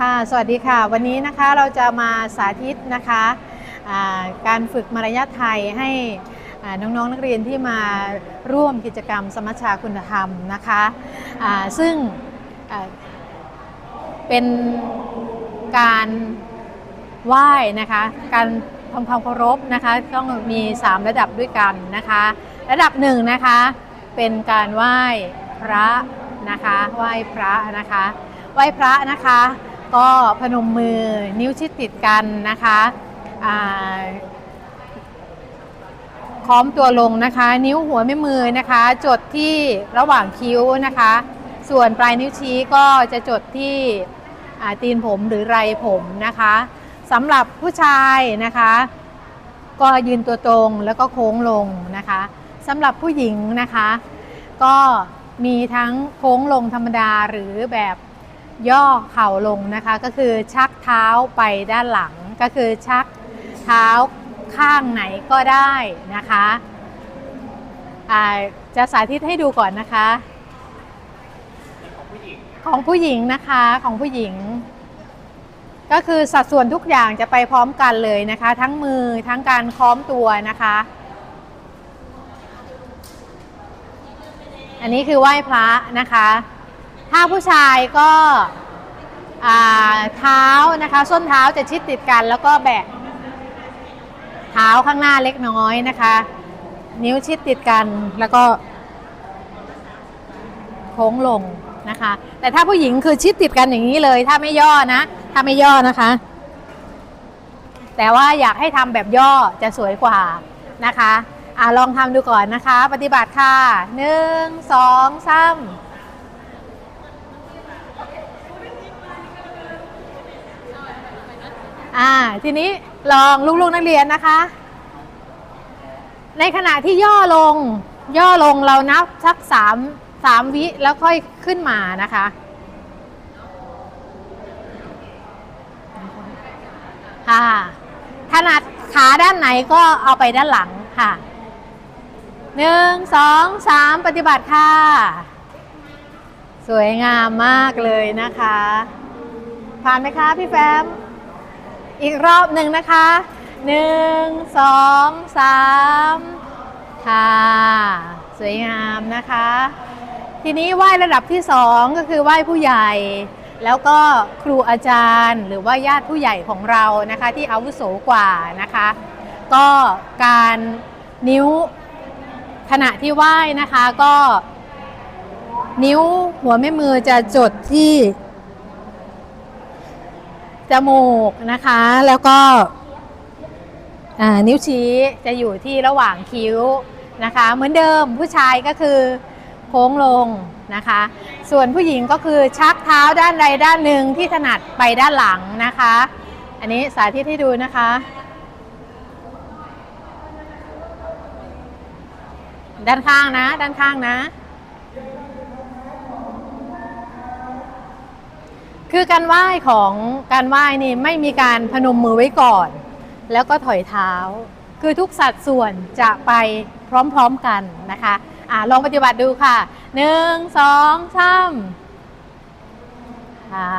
ค่ะ สวัสดีค่ะ วันนี้นะคะเราจะมาสาธิตนะคะการฝึกมารยาทไทยให้อ่าน้องๆนนักเรียนที่มาร่วมกิจกรรมสมัชชาคุณธรรมนะคะอ่าซึ่งเป็นการไหว้นะคะ การทำความเคารพนะคะ ต้องมี 3 ระดับด้วยกันนะคะ ระดับหนึ่งนะคะ เป็นการไหว้พระนะคะ ไหว้พระนะคะ ไหว้พระนะคะ ก็พนมมือนิ้วชิดติดกันนะคะค้อมตัวลงนะคะ นิ้วหัวแม่มือนะคะ จดที่ระหว่างคิ้วนะคะ ส่วนปลายนิ้วชี้ก็จะจดที่ตีนผมหรือไรผมนะคะสำหรับผู้ชายนะคะ ก็ยืนตัวตรงแล้วก็โค้งลงนะคะสำหรับผู้หญิงนะคะ ก็มีทั้งโค้งลงธรรมดาหรือแบบ ย่อเข่าลงนะคะ ก็คือชักเท้าไปด้านหลัง ก็คือชักเท้าข้างไหนก็ได้นะคะจะสาธิตให้ดูก่อนนะคะ ของผู้หญิงนะคะของผู้หญิง ก็คือสัดส่วนทุกอย่างจะไปพร้อมกันเลยนะคะ ทั้งมือทั้งการคล้อมตัวนะคะ อันนี้คือไหว้พระนะคะ ถ้าผู้ชายก็เท้านะคะส้นเท้าจะชิดติดกัน แล้วก็แบะเท้าข้างหน้าเล็กน้อยนะคะ นิ้วชิดติดกันแล้วก็ โค้งลงนะคะ แต่ถ้าผู้หญิงคือชิดติดกันอย่างนี้เลย ถ้าไม่ย่อนะ ถ้าไม่ย่อนะคะ แต่ว่าอยากให้ทำแบบย่อจะสวยกว่านะคะอ่าลองทำดูก่อนนะคะ ปฏิบัติค่ะหนึ่งสองสามอ่า ทีนี้ลองลูกๆนักเรียนนะคะ ในขณะที่ย่อลง ย่อลงเรานับสักสามสามวิแล้วค่อยขึ้นมานะคะค่ะถนัดขาด้านไหนก็เอาไปด้านหลังค่ะหนึ่งสองสามปฏิบัติค่ะ สวยงามมากเลยนะคะ ผ่านไหมคะพี่แฟม อีกรอบหนึ่งนะคะหนึ่งสองสามค่ะสวยงามนะคะ ทีนี้ไหว้ระดับที่สองก็คือไหว้ผู้ใหญ่ แล้วก็ครูอาจารย์ หรือว่าญาติผู้ใหญ่ของเรานะคะ ที่อาวุโสกว่านะคะ ก็การนิ้วขณะที่ไหว้นะคะก็ นิ้วหัวแม่มือจะจดที่ จมูกนะคะ แล้วก็นิ้วชี้จะอยู่ที่ระหว่างคิ้วนะคะ เหมือนเดิมผู้ชายก็คือโค้งลงนะคะ ส่วนผู้หญิงก็คือชักเท้าด้านใดด้านหนึ่งที่ถนัดไปด้านหลังนะคะ อันนี้สาธิตให้ดูนะคะ ด้านข้างนะ ด้านข้างนะ คือการไหว้ของการไหว้นี่ไม่มีการพนมมือไว้ก่อน แล้วก็ถอยเท้า คือทุกสัดส่วนจะไปพร้อมๆกันนะคะอ่าลองปฏิบัติดูค่ะหนึ่งสองสามค่ะ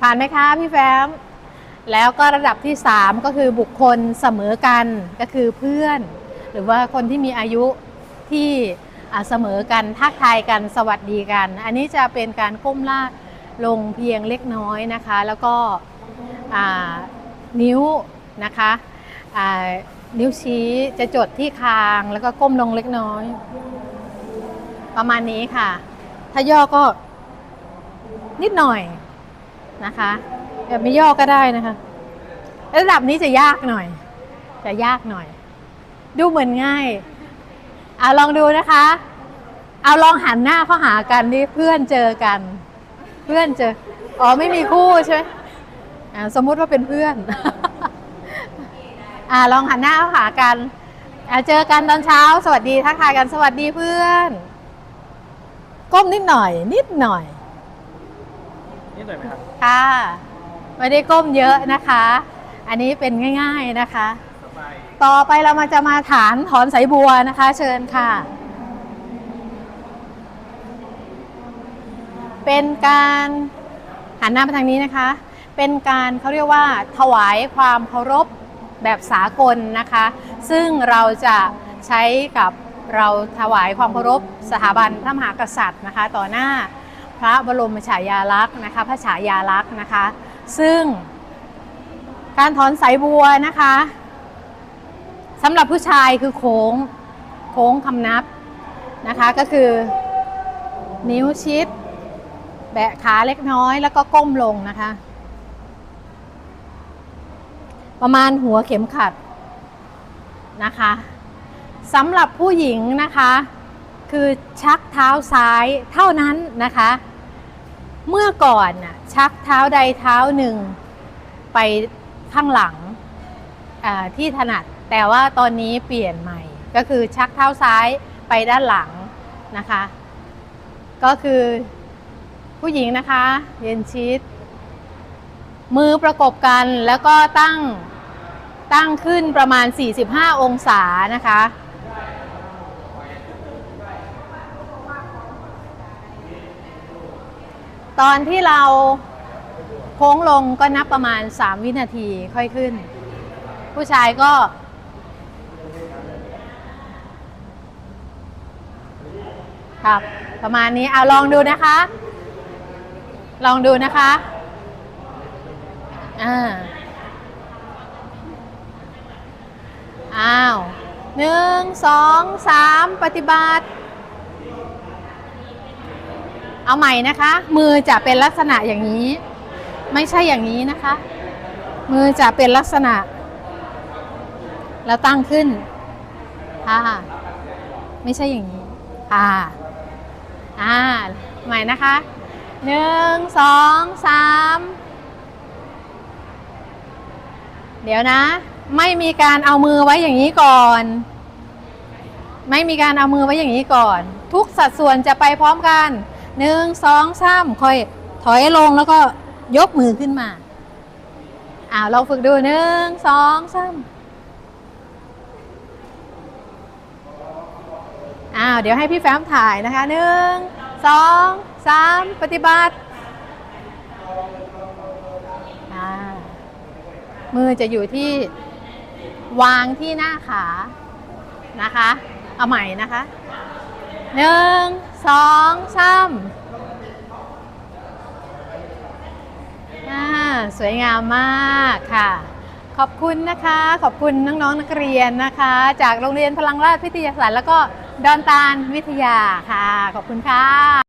ผ่านไหมคะพี่แฟมแล้วก็ระดับที่ 3 ก็คือบุคคลเสมอกันก็คือเพื่อน หรือว่าคนที่มีอายุที่ เสมอกันทักทายกันสวัสดีกัน อันนี้จะเป็นการก้มลาลงเพียงเล็กน้อยนะคะ แล้วก็นิ้วนะคะนิ้วชี้จะจดที่คางแล้วก็ก้มลงเล็กน้อย ประมาณนี้ค่ะ ถ้าย่อก็นิดหน่อยนะคะแบบไม่ย่อก็ได้นะคะระดับนี้จะยากหน่อย จะยากหน่อย ดูเหมือนง่าย อะลองดูนะคะ เอาลองหันหน้าเข้าหากันดิเพื่อนเจอกัน เพื่อนเจอ อ๋อไม่มีคู่ใช่ไหมอ่าสมมุติว่าเป็นเพื่อน อ่าลองหันหน้าเข้าหากันอ่าเจอกันตอนเช้า สวัสดีทักทายกันสวัสดีเพื่อน ก้มนิดหน่อย นิดหน่อยนิดหน่อยไหมครับ ค่ะ ไม่ได้ก้มเยอะนะคะ อันนี้เป็นง่าย ๆนะคะสบาย ต่อไปเรามาจะมาฐานถอนสายบัวนะคะ เชิญค่ะ เป็นการหันหน้าไปทางนี้นะคะ เป็นการเขาเรียกว่าถวายความเคารพแบบสากลนะคะ ซึ่งเราจะใช้กับเราถวายความเคารพสถาบันพระมหากษัตริย์นะคะ ต่อหน้าพระบรมฉายาลักษณ์นะคะ พระฉายาลักษณ์นะคะ ซึ่งการถอนสายบัวนะคะ สำหรับผู้ชายคือโค้ง โค้งคำนับนะคะก็คือ นิ้วชิด แบะขาเล็กน้อยแล้วก็ก้มลงนะคะ ประมาณหัวเข็มขัดนะคะสำหรับผู้หญิงนะคะ คือชักเท้าซ้ายเท่านั้นนะคะ เมื่อก่อนน่ะชักเท้าใดเท้าหนึ่งไปข้างหลังที่ถนัด แต่ว่าตอนนี้เปลี่ยนใหม่ ก็คือชักเท้าซ้ายไปด้านหลังนะคะ ก็คือผู้หญิงนะคะ เย็นชิด มือประกบกันแล้วก็ตั้งตั้งขึ้นประมาณ 45 องศานะคะ ตอนที่เราโค้งลงก็นับประมาณ 3 วินาทีค่อยขึ้น ผู้ชายก็ ครับ ประมาณนี้เอาลองดูนะคะ ลองดูนะคะอ่าอ้าวหนึ่งสองสามปฏิบัติ เอาใหม่นะคะ มือจะเป็นลักษณะอย่างนี้ ไม่ใช่อย่างนี้นะคะ มือจะเป็นลักษณะ แล้วตั้งขึ้นค่ะไม่ใช่อย่างนี้ค่ะ อ่า ใหม่นะคะหนึ่งสองสามเดี๋ยวนะ ไม่มีการเอามือไว้อย่างนี้ก่อน ไม่มีการเอามือไว้อย่างนี้ก่อน ทุกสัดส่วนจะไปพร้อมกันหนึ่งสองสามค่อยถอยลงแล้วก็ยกมือขึ้นมาอ่าเราฝึกดูหนึ่งสองสาม อ้าวเดี๋ยวให้พี่แฟ้มถ่ายนะคะหนึ่งสองสามปฏิบัติมือจะอยู่ที่วางที่หน้าขานะคะ เอาใหม่นะคะหนึ่งสองสามอ่าสวยงามมากค่ะ ขอบคุณนะคะ ขอบคุณน้องๆนักเรียนนะคะ จากโรงเรียนพลังราชวิทยาศาสตร์แล้วก็ ดอนตาลวิทยาค่ะ ขอบคุณค่ะ